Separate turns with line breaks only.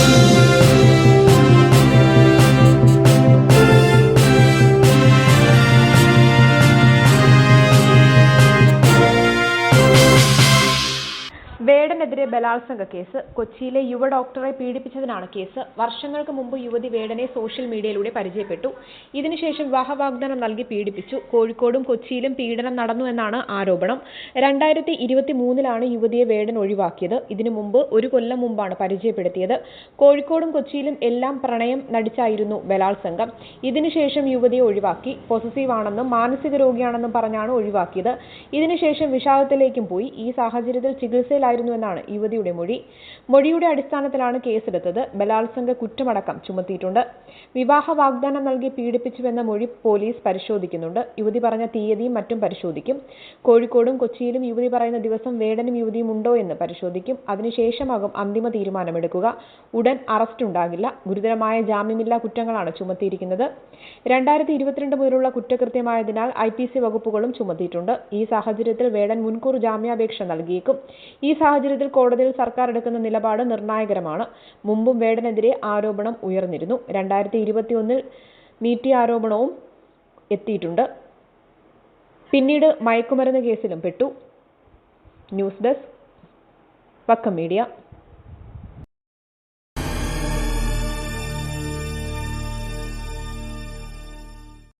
Thank you. വേടനെതിരെ ബലാത്സംഗ case. കൊച്ചിയിലെ യുവ ഡോക്ടറെ പീഡിപ്പിച്ചതിനാണ് കേസ്. വർഷങ്ങൾക്ക് മുമ്പ് യുവതി വേടനെ സോഷ്യൽ മീഡിയയിലൂടെ പരിചയപ്പെട്ടു. ഇതിനുശേഷം വിവാഹ വാഗ്ദാനം നൽകി പീഡിപ്പിച്ചു. കോഴിക്കോടും കൊച്ചിയിലും പീഡനം നടന്നു എന്നാണ് ആരോപണം. രണ്ടായിരത്തി ഇരുപത്തി മൂന്നിലാണ് യുവതിയെ വേടൻ ഒഴിവാക്കിയത്. ഇതിനു മുമ്പ് ഒരു കൊല്ലം മുമ്പാണ് പരിചയപ്പെടുത്തിയത്. കോഴിക്കോടും കൊച്ചിയിലും എല്ലാം പ്രണയം നടിച്ചായിരുന്നു ബലാത്സംഗം. ഇതിനുശേഷം യുവതിയെ ഒഴിവാക്കി. പൊസസീവ് ആണെന്നും മാനസിക രോഗിയാണെന്നും പറഞ്ഞാണ് ഒഴിവാക്കിയത്. ഇതിനുശേഷം വിഷാദത്തിലേക്കും പോയി. ഈ സാഹചര്യത്തിൽ ചികിത്സയിലായിരുന്നുവെന്നാണ് യുവതിയുടെ മൊഴി. മൊഴിയുടെ അടിസ്ഥാനത്തിലാണ് കേസെടുത്തത്. ബലാത്സംഗ കുറ്റമടക്കം ചുമത്തിയിട്ടുണ്ട്. വിവാഹ വാഗ്ദാനം നൽകി പീഡിപ്പിച്ചുവെന്ന മൊഴി പോലീസ് പരിശോധിക്കുന്നുണ്ട്. യുവതി പറഞ്ഞ തീയതിയും മറ്റും പരിശോധിക്കും. കോഴിക്കോടും കൊച്ചിയിലും യുവതി പറയുന്ന ദിവസം വേടനും യുവതിയും ഉണ്ടോ എന്ന് പരിശോധിക്കും. അതിനുശേഷമാകും അന്തിമ തീരുമാനമെടുക്കുക. ഉടൻ അറസ്റ്റ് ഉണ്ടാകില്ല. ഗുരുതരമായ ജാമ്യമില്ലാ കുറ്റങ്ങളാണ് ചുമത്തിയിരിക്കുന്നത്. രണ്ടായിരത്തി ഇരുപത്തിരണ്ട് മുതലുള്ള കുറ്റകൃത്യമായതിനാൽ ഐ പി സി വകുപ്പുകളും ചുമത്തിയിട്ടുണ്ട്. ഈ സാഹചര്യത്തിൽ വേടൻ മുൻകൂർ ജാമ്യാപേക്ഷ നൽകിയേക്കും. ഈ സാഹചര്യത്തിൽ കോടതിയിൽ സർക്കാർ എടുക്കുന്ന നിലപാട് നിർണായകരമാണ്. മുമ്പും വേടനെതിരെ ആരോപണം ഉയർന്നിരുന്നു. രണ്ടായിരത്തി ഇരുപത്തിയൊന്നിൽ മീറ്റി ആരോപണവും എത്തിയിട്ടുണ്ട്. പിന്നീട് മയക്കുമരുന്ന് കേസിലും പെട്ടു. News desk Vakkom media.